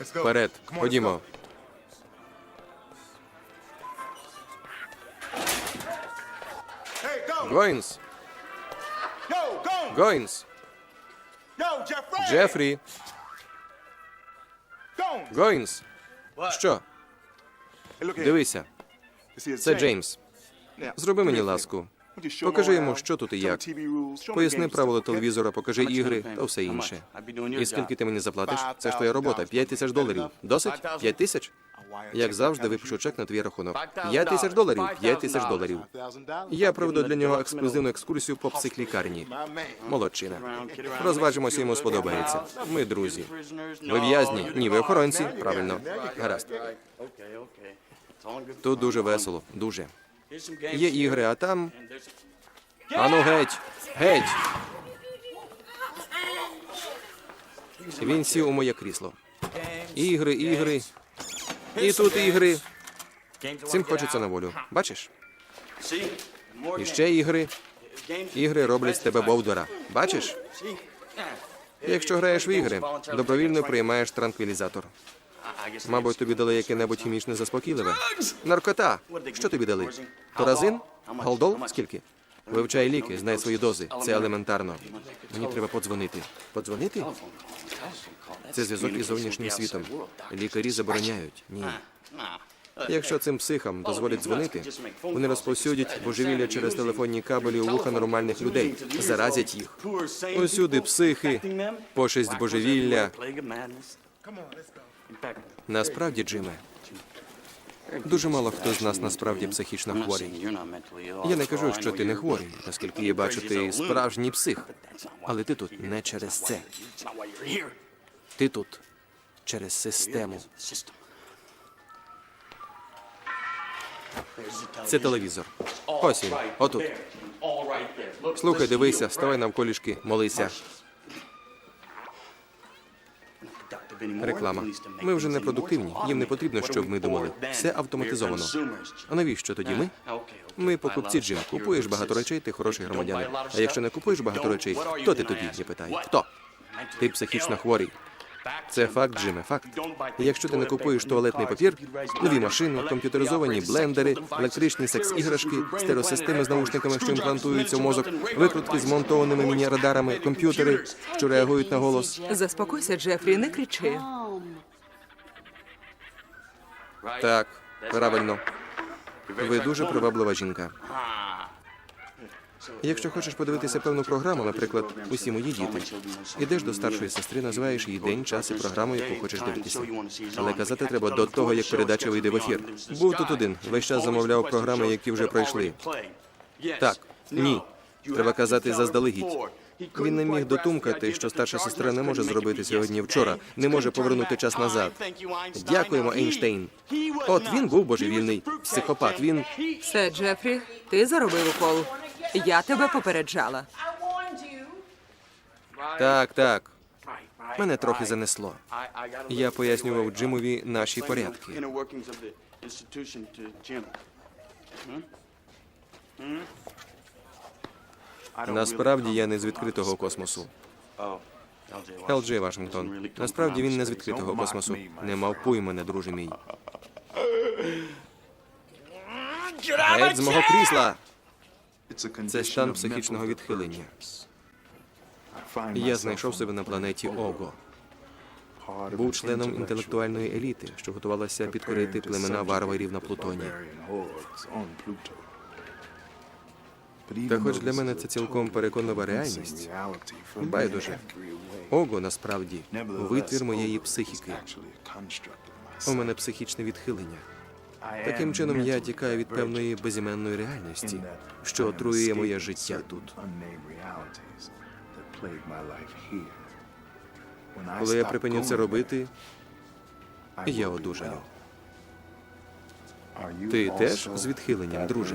Вперед, ходімо. Гоїнс, Гоїнс, Джефрі, Гоїнс. Що? Дивися, це Джеймс. Зроби мені ласку. Покажи йому, що тут і як. Поясни правила телевізора, покажи ігри та все інше. І скільки ти мені заплатиш? Це ж твоя робота. П'ять тисяч доларів. Досить? П'ять тисяч? Як завжди, випишу чек на твій рахунок. П'ять тисяч доларів. П'ять тисяч доларів. Я проведу для нього ексклюзивну екскурсію по психлікарні. Молодчина. Розважимося, йому сподобається. Ми друзі. Ви в'язні? Ні, ви охоронці. Правильно. Гаразд. Тут дуже весело. Дуже. Є ігри, а там. Ану геть! Геть! Він сів у моє крісло. Ігри, ігри. І тут ігри. Цим хочеться на волю. Бачиш? І ще ігри. Ігри роблять з тебе бовдора. Бачиш? Якщо граєш в ігри, добровільно приймаєш транквілізатор. Мабуть, тобі дали яке-небудь хімічне заспокійливе. Наркота. Що тобі дали? Торазин? Галдол? Скільки? Вивчай ліки, знай свої дози. Це елементарно. Мені треба подзвонити. Подзвонити? Це зв'язок із зовнішнім світом. Лікарі забороняють. Ні. Якщо цим психам дозволять дзвонити, вони розповсюдять божевілля через телефонні кабелі у вуха нормальних людей, заразять їх. Усюди психи, пошесть божевілля. Насправді, Джиме, дуже мало хто з нас насправді психічно хворий. Я не кажу, що ти не хворий, оскільки я бачу, ти справжній псих. Але ти тут не через це. Ти тут через систему. Це телевізор. Ось він, отут. Слухай, дивися, ставай навколішки, молися. Реклама. Ми вже не продуктивні. Їм не потрібно, щоб ми думали. Все автоматизовано. А навіщо тоді ми? Ми покупці Джим. Купуєш багато речей, ти хороший громадянин. А якщо не купуєш багато речей, хто ти тоді? Я питаю. Хто? Ти психічно хворий. Це факт, Джиме, факт. Якщо ти не купуєш туалетний папір, нові машини, комп'ютеризовані блендери, електричні секс-іграшки, стереосистеми з наушниками, що імплантуються в мозок, викрутки з монтованими міні-радарами, комп'ютери, що реагують на голос. Заспокойся, Джефрі, не кричи. Так, правильно. Ви дуже приваблива жінка. Якщо хочеш подивитися певну програму, наприклад, усі мої діти, ідеш до старшої сестри, називаєш їй день, час і програму, яку хочеш дивитися. Але казати треба до того, як передача вийде в ефір. Був тут один, весь час замовляв програми, які вже пройшли. Так, ні. Треба казати заздалегідь. Він не міг дотумкати, що старша сестра не може зробити сьогодні вчора, не може повернути час назад. Дякуємо, Ейнштейн. От він був божевільний психопат. Він Все, Джефрі, ти заробив укол. Я тебе попереджала. так, так. Мене трохи занесло. Я пояснював Джимові наші порядки. Насправді я не з відкритого космосу. LJ Вашингтон. Насправді він не з відкритого космосу. Не мавпуй мене, друже мій. Геть з мого крісла. Це стан психічного відхилення. Я знайшов себе на планеті Ого. Був членом інтелектуальної еліти, що готувалася підкорити племена варварів на Плутоні. Та хоч для мене це цілком переконлива реальність. Байдуже. Ого, насправді, витвір моєї психіки. У мене психічне відхилення. Таким чином я тікаю від певної безіменної реальності, що отруює моє життя тут. Коли я припиню це робити, я одужаю. Ти теж з відхиленням, друже?